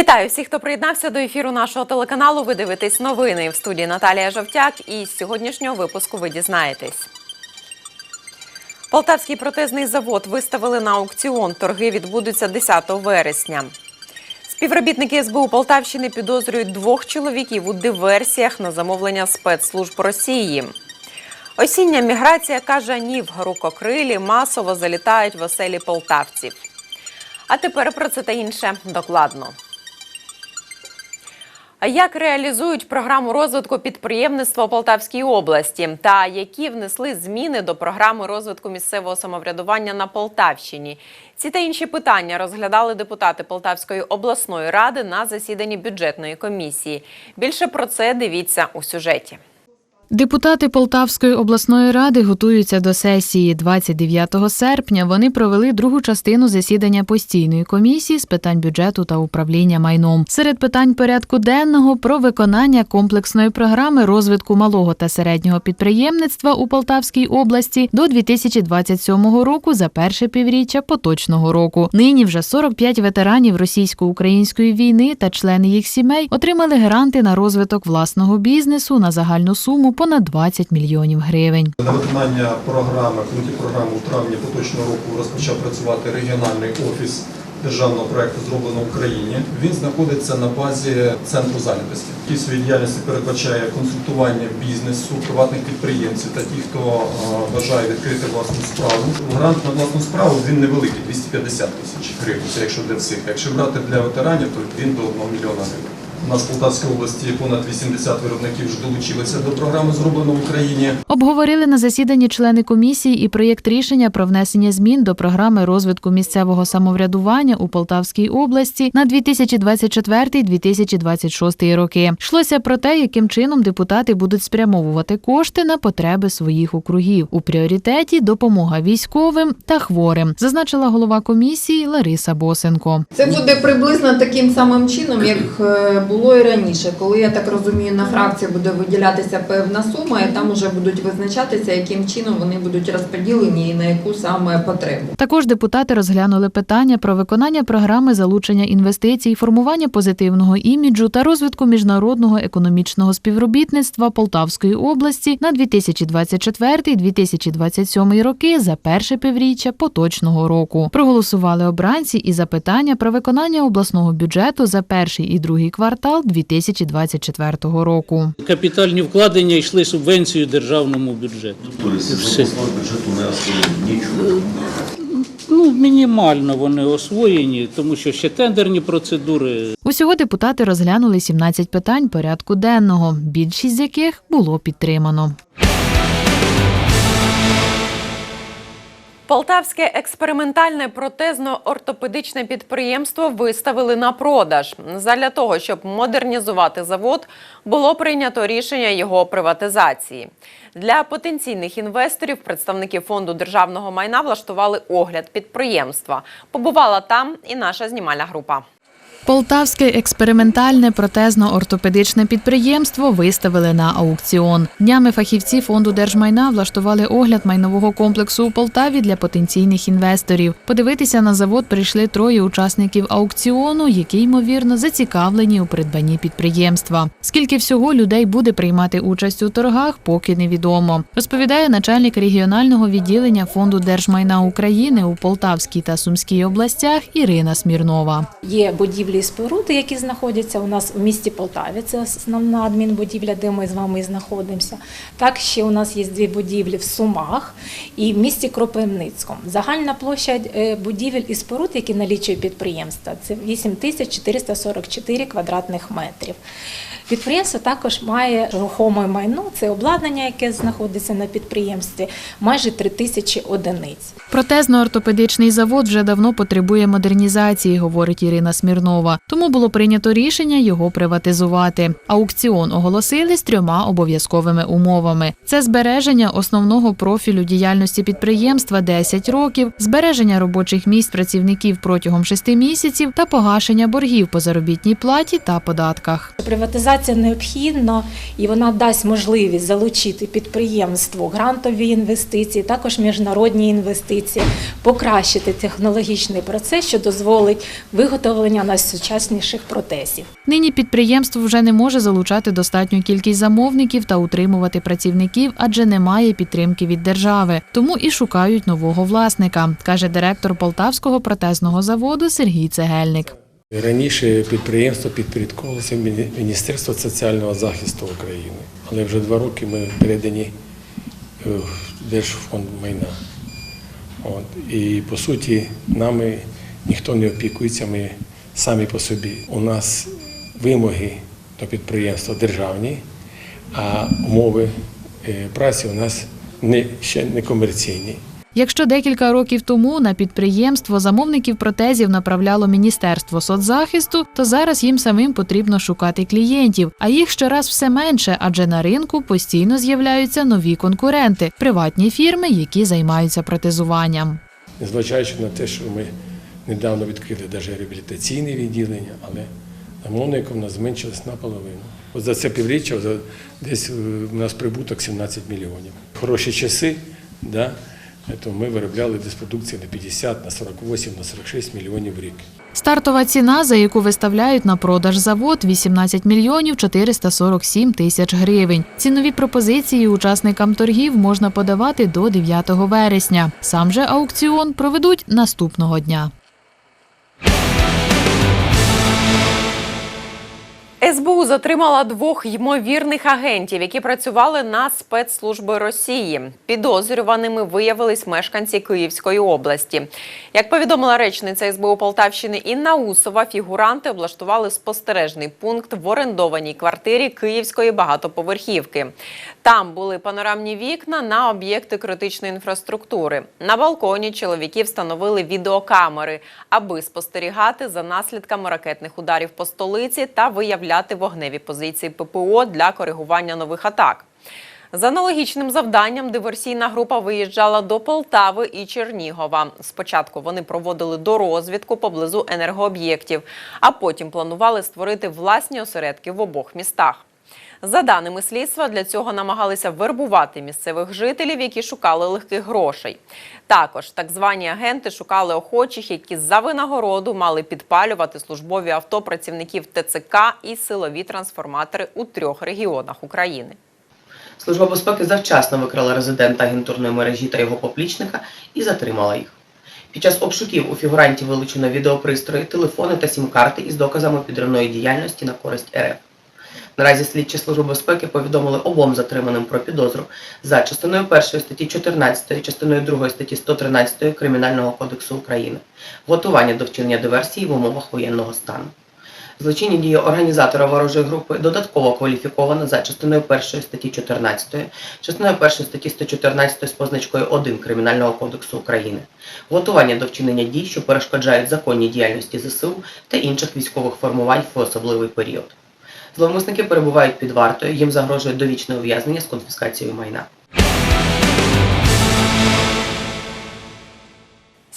Вітаю всіх, хто приєднався до ефіру нашого телеканалу. Ви дивитесь новини в студії Наталія Жовтяк. І з сьогоднішнього випуску ви дізнаєтесь. Полтавський протезний завод виставили на аукціон. Торги відбудуться 10 вересня. Співробітники СБУ Полтавщини підозрюють двох чоловіків у диверсіях на замовлення спецслужб Росії. Осіння міграція каже ні в рукокрилі масово залітають в оселі полтавців. А тепер про це та інше докладно. Як реалізують програму розвитку підприємництва у Полтавській області та які внесли зміни до програми розвитку місцевого самоврядування на Полтавщині? Ці та інші питання розглядали депутати Полтавської обласної ради на засіданні бюджетної комісії. Більше про це дивіться у сюжеті. Депутати Полтавської обласної ради готуються до сесії 29 серпня. Вони провели другу частину засідання постійної комісії з питань бюджету та управління майном. Серед питань порядку денного про виконання комплексної програми розвитку малого та середнього підприємництва у Полтавській області до 2027 року за перше півріччя поточного року. Нині вже 45 ветеранів російсько-української війни та члени їх сімей отримали гранти на розвиток власного бізнесу на загальну суму понад 20 мільйонів гривень. На виконання програми, в пункті програми у травні поточного року розпочав працювати регіональний офіс державного проекту зроблено в Україні. Він знаходиться на базі центру зайнятості. Ті своїй діяльності передбачає консультування бізнесу, приватних підприємців та ті, хто е, бажає відкрити власну справу. Грант на власну справу він невеликий 250 тисяч гривень. Це якщо для всіх. Якщо брати для ветеранів, то він до 1 мільйона гривень. У нас в Полтавській області понад 80 виробників вже долучилися до програми зроблено в Україні. Обговорили на засіданні члени комісії і проєкт рішення про внесення змін до програми розвитку місцевого самоврядування у Полтавській області на 2024-2026 роки. Йшлося про те, яким чином депутати будуть спрямовувати кошти на потреби своїх округів. У пріоритеті допомога військовим та хворим, зазначила голова комісії Лариса Босенко. Це буде приблизно таким самим чином, як е, було і раніше. Коли я так розумію, на фракцію буде виділятися певна сума, і там вже будуть визначатися, яким чином вони будуть розподілені і на яку саме потребу. Також депутати розглянули питання про виконання програми залучення інвестицій, формування позитивного іміджу та розвитку міжнародного економічного співробітництва Полтавської області на 2024-2027 роки за перше півріччя поточного року. Проголосували обранці і за питання про виконання обласного бюджету за перший і другий квартал 2024 року. Капітальні вкладення йшли субвенцією державному бюджету. Все. бюджету нічого. Ну, мінімально вони освоєні, тому що ще тендерні процедури. Усього депутати розглянули 17 питань порядку денного, більшість з яких було підтримано. Полтавське експериментальне протезно-ортопедичне підприємство виставили на продаж. Задля того, щоб модернізувати завод, було прийнято рішення його приватизації. Для потенційних інвесторів представники фонду державного майна влаштували огляд підприємства. Побувала там і наша знімальна група. Полтавське експериментальне протезно-ортопедичне підприємство виставили на аукціон. Днями фахівці фонду держмайна влаштували огляд майнового комплексу у Полтаві для потенційних інвесторів. Подивитися на завод прийшли троє учасників аукціону, які ймовірно зацікавлені у придбанні підприємства. Скільки всього людей буде приймати участь у торгах, поки невідомо. Розповідає начальник регіонального відділення фонду держмайна України у Полтавській та Сумській областях Ірина Смірнова. Є будівлі і споруди, які знаходяться у нас в місті Полтаві. Це основна адмінбудівля, де ми з вами і знаходимося. Так, ще у нас є дві будівлі в Сумах і в місті Кропивницькому. Загальна площа е, будівель і споруд, які налічує підприємства, це 8444 квадратних метрів. Підприємство також має рухоме майно, це обладнання, яке знаходиться на підприємстві, майже 3 тисячі одиниць. Протезно-ортопедичний завод вже давно потребує модернізації, говорить Ірина Смірнова. Тому було прийнято рішення його приватизувати. Аукціон оголосили з трьома обов'язковими умовами: це збереження основного профілю діяльності підприємства 10 років, збереження робочих місць працівників протягом 6 місяців та погашення боргів по заробітній платі та податках. Приватизація необхідна і вона дасть можливість залучити підприємству грантові інвестиції, також міжнародні інвестиції, покращити технологічний процес, що дозволить виготовлення на найсучасніших протезів. Нині підприємство вже не може залучати достатню кількість замовників та утримувати працівників, адже немає підтримки від держави. Тому і шукають нового власника, каже директор Полтавського протезного заводу Сергій Цегельник. Раніше підприємство підпорядковувалося Міні- Міністерству соціального захисту України, але вже два роки ми передані е, в Держфонд майна. От. І по суті, нами ніхто не опікується, ми самі по собі. У нас вимоги до підприємства державні, а умови е, праці у нас не, ще не комерційні. Якщо декілька років тому на підприємство замовників протезів направляло Міністерство соцзахисту, то зараз їм самим потрібно шукати клієнтів, а їх щораз все менше, адже на ринку постійно з'являються нові конкуренти приватні фірми, які займаються протезуванням. Незважаючи на те, що ми недавно відкрили навіть реабілітаційне відділення, але замовників у нас зменшилось наполовину. От за це півріччя десь е, у нас прибуток 17 мільйонів. Хороші часи, да, то ми виробляли десь продукції на 50, на 48, на 46 мільйонів в рік. Стартова ціна, за яку виставляють на продаж завод, 18 мільйонів 447 тисяч гривень. Цінові пропозиції учасникам торгів можна подавати до 9 вересня. Сам же аукціон проведуть наступного дня. СБУ затримала двох ймовірних агентів, які працювали на спецслужби Росії. Підозрюваними виявились мешканці Київської області. Як повідомила речниця СБУ Полтавщини Інна Усова, фігуранти облаштували спостережний пункт в орендованій квартирі Київської багатоповерхівки. Там були панорамні вікна на об'єкти критичної інфраструктури. На балконі чоловіки встановили відеокамери, аби спостерігати за наслідками ракетних ударів по столиці та виявляти вогневі позиції ППО для коригування нових атак. За аналогічним завданням диверсійна група виїжджала до Полтави і Чернігова. Спочатку вони проводили дорозвідку поблизу енергооб'єктів, а потім планували створити власні осередки в обох містах. За даними слідства, для цього намагалися вербувати місцевих жителів, які шукали легких грошей. Також так звані агенти шукали охочих, які за винагороду мали підпалювати службові авто працівників ТЦК і силові трансформатори у трьох регіонах України. Служба безпеки завчасно викрала резидента агентурної мережі та його поплічника і затримала їх. Під час обшуків у фігурантів вилучено відеопристрої, телефони та сім-карти із доказами підривної діяльності на користь РФ. Наразі слідчі служби безпеки повідомили обом затриманим про підозру за частиною 1 статті 14, частиною 2 статті 113 Кримінального кодексу України, готування до вчинення диверсії в умовах воєнного стану. Злочинні дії організатора ворожої групи додатково кваліфіковано за частиною 1 статті 14, частиною 1 статті 114 з позначкою 1 Кримінального кодексу України, готування до вчинення дій, що перешкоджають законній діяльності ЗСУ та інших військових формувань в особливий період. Зловмисники перебувають під вартою, їм загрожує довічне ув'язнення з конфіскацією майна.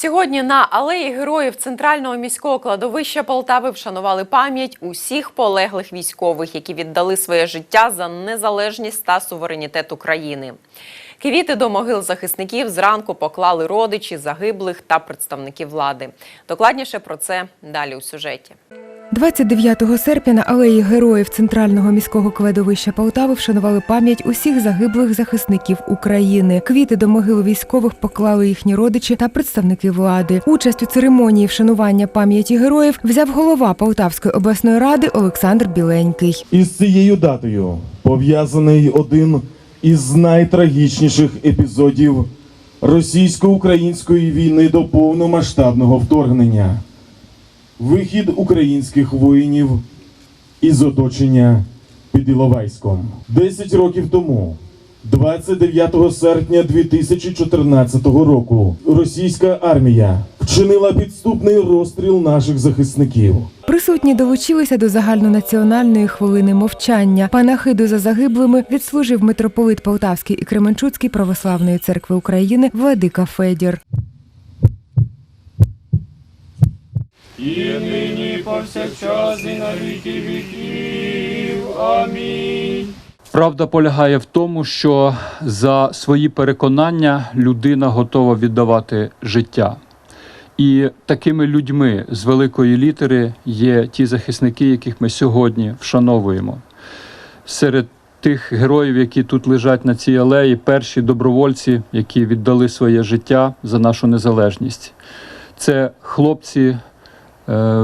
Сьогодні на алеї героїв центрального міського кладовища Полтави вшанували пам'ять усіх полеглих військових, які віддали своє життя за незалежність та суверенітет України. Квіти до могил захисників зранку поклали родичі загиблих та представники влади. Докладніше про це далі у сюжеті. 29 серпня на алеї героїв центрального міського кладовища Полтави вшанували пам'ять усіх загиблих захисників України. Квіти до могил військових поклали їхні родичі та представники влади. Участь у церемонії вшанування пам'яті героїв взяв голова Полтавської обласної ради Олександр Біленький. Із цією датою пов'язаний один із найтрагічніших епізодів російсько-української війни до повномасштабного вторгнення. Вихід українських воїнів із оточення під Іловайськом. Десять років тому, 29 серпня 2014 року, російська армія вчинила підступний розстріл наших захисників. Присутні долучилися до загальнонаціональної хвилини мовчання. Панахиду за загиблими відслужив митрополит Полтавський і Кременчуцький православної церкви України Владика Федір. І нині повсякчас і на віки віків. Амінь. Правда полягає в тому, що за свої переконання людина готова віддавати життя. І такими людьми з великої літери є ті захисники, яких ми сьогодні вшановуємо. Серед тих героїв, які тут лежать на цій алеї, перші добровольці, які віддали своє життя за нашу незалежність. Це хлопці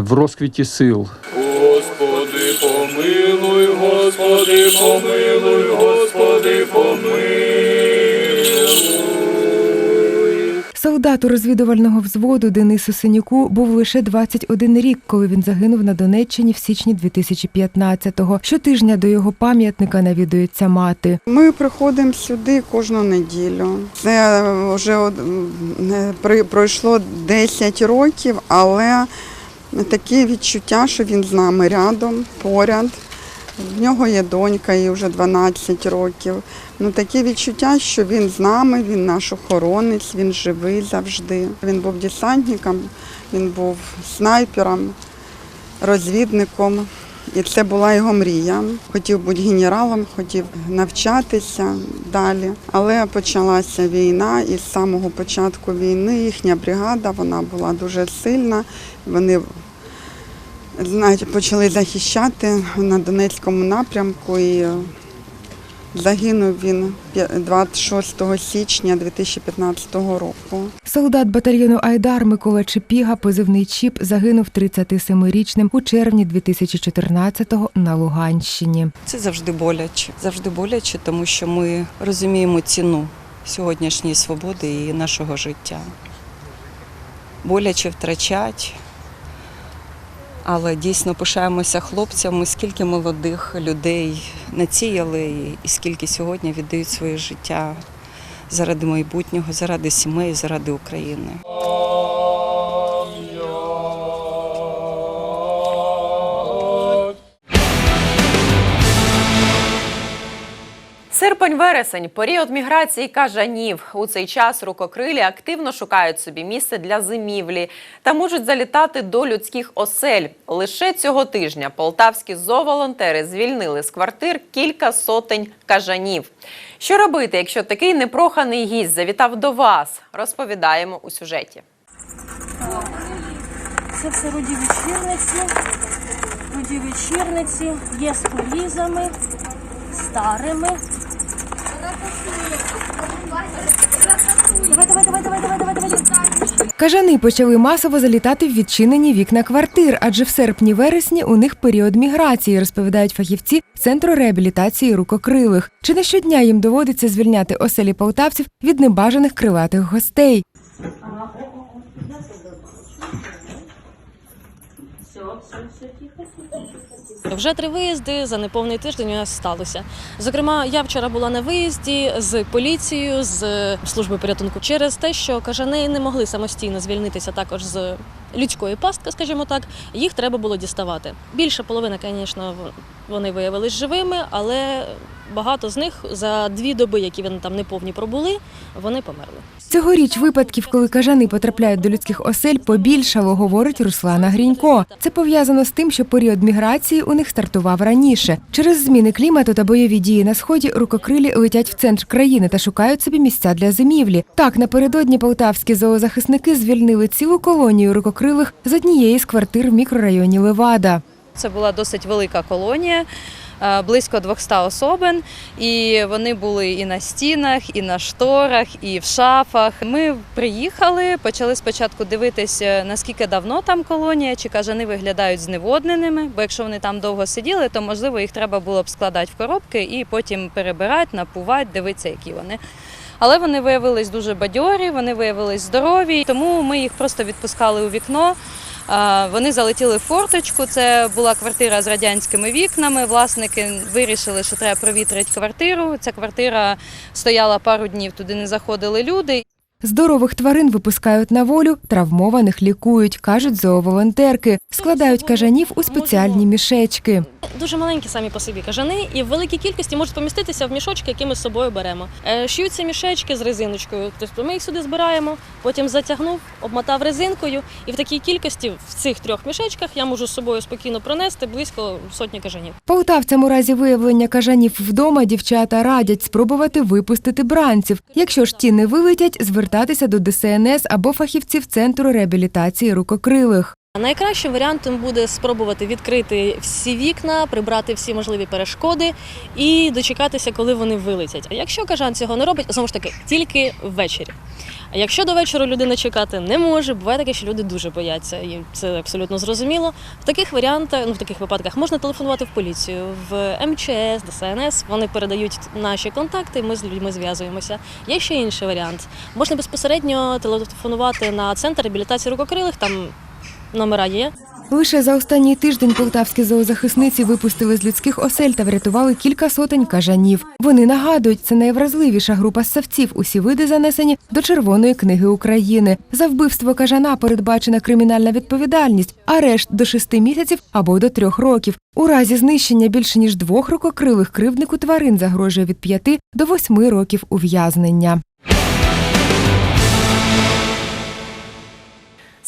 в розквіті сил, Господи, помилуй, Господи, помилуй, Господи, помилуй. Солдату розвідувального взводу Денису Синюку був лише 21 рік, коли він загинув на Донеччині в січні 2015-го. Щотижня до його пам'ятника навідується мати. Ми приходимо сюди кожну неділю. Це вже от, при- пройшло 10 років, але таке відчуття, що він з нами рядом, поряд. В нього є донька, їй вже 12 років. Ну таке відчуття, що він з нами, він наш охоронець, він живий завжди. Він був десантником, він був снайпером, розвідником. І це була його мрія. Хотів бути генералом, хотів навчатися далі. Але почалася війна, і з самого початку війни їхня бригада вона була дуже сильна. Вони знаєте, почали захищати на Донецькому напрямку. І загинув він 26 січня 2015 року. Солдат батальйону Айдар Микола Чепіга, позивний Чіп, загинув 37-річним у червні 2014-го на Луганщині. Це завжди боляче. Завжди боляче, тому що ми розуміємо ціну сьогоднішньої свободи і нашого життя. Боляче втрачать, але дійсно пишаємося хлопцями, скільки молодих людей на цій алеї, і скільки сьогодні віддають своє життя заради майбутнього, заради сімей, заради України. Серпень-вересень період міграції кажанів. У цей час рукокрилі активно шукають собі місце для зимівлі та можуть залітати до людських осель. Лише цього тижня полтавські зооволонтери звільнили з квартир кілька сотень кажанів. Що робити, якщо такий непроханий гість завітав до вас? Розповідаємо у сюжеті. Це все руді вечірниці. Руді вечірниці є з полізами, старими. Кажани почали масово залітати в відчинені вікна квартир, адже в серпні-вересні у них період міграції, розповідають фахівці Центру реабілітації рукокрилих. Чи не щодня їм доводиться звільняти оселі полтавців від небажаних крилатих гостей? Все, все, все, тихо, Вже три виїзди за неповний тиждень у нас сталося. Зокрема, я вчора була на виїзді з поліцією, з служби порятунку через те, що кажани не могли самостійно звільнитися також з людської пастки, скажімо так. Їх треба було діставати. Більша половина, звісно, вони виявились живими, але багато з них за дві доби, які вони там неповні пробули, вони померли. Цьогоріч випадків, коли кажани потрапляють до людських осель, побільшало, говорить Руслана Грінько. Це пов'язано з тим, що період міграції у них стартував раніше. Через зміни клімату та бойові дії на сході рукокрилі летять в центр країни та шукають собі місця для зимівлі. Так, напередодні полтавські зоозахисники звільнили цілу колонію рукокрилих з однієї з квартир в мікрорайоні Левада. Це була досить велика колонія, е, близько 200 особин, і вони були і на стінах, і на шторах, і в шафах. Ми приїхали, почали спочатку дивитися, наскільки давно там колонія, чи кажани виглядають зневодненими, бо якщо вони там довго сиділи, то можливо їх треба було б складати в коробки і потім перебирати, напувати, дивитися, які вони. Але вони виявились дуже бадьорі, вони виявились здорові, тому ми їх просто відпускали у вікно. Вони залетіли в форточку. Це була квартира з радянськими вікнами. Власники вирішили, що треба провітрити квартиру. Ця квартира стояла пару днів, туди не заходили люди. Здорових тварин випускають на волю, травмованих лікують, кажуть зооволонтерки. Складають кажанів у спеціальні мішечки. Дуже маленькі самі по собі кажани, і в великій кількості можуть поміститися в мішочки, які ми з собою беремо. Е, Шиються мішечки з резиночкою. Тобто ми їх сюди збираємо, потім затягнув, обмотав резинкою, і в такій кількості в цих трьох мішечках я можу з собою спокійно пронести близько сотні кажанів. Полтавцям у разі виявлення кажанів вдома дівчата радять спробувати випустити бранців. Якщо ж ті не вилетять, зверніть звертатися до ДСНС або фахівців центру реабілітації рукокрилих. Найкращим варіантом буде спробувати відкрити всі вікна, прибрати всі можливі перешкоди і дочекатися, коли вони вилетять. А якщо кажан цього не робить, знову ж таки, тільки ввечері. А якщо до вечора людина чекати не може, буває таке, що люди дуже бояться, і це абсолютно зрозуміло. В таких варіантах, ну в таких випадках можна телефонувати в поліцію, в МЧС, ДСНС. Вони передають наші контакти. Ми з людьми зв'язуємося. Є ще інший варіант. Можна безпосередньо телефонувати на центр реабілітації рукокрилих. Там номера є. Лише за останній тиждень полтавські зоозахисниці випустили з людських осель та врятували кілька сотень кажанів. Вони нагадують, це найвразливіша група ссавців. Усі види занесені до Червоної книги України. За вбивство кажана передбачена кримінальна відповідальність, арешт до шести місяців або до трьох років. У разі знищення більше ніж двох рукокрилих кривднику тварин загрожує від п'яти до восьми років ув'язнення.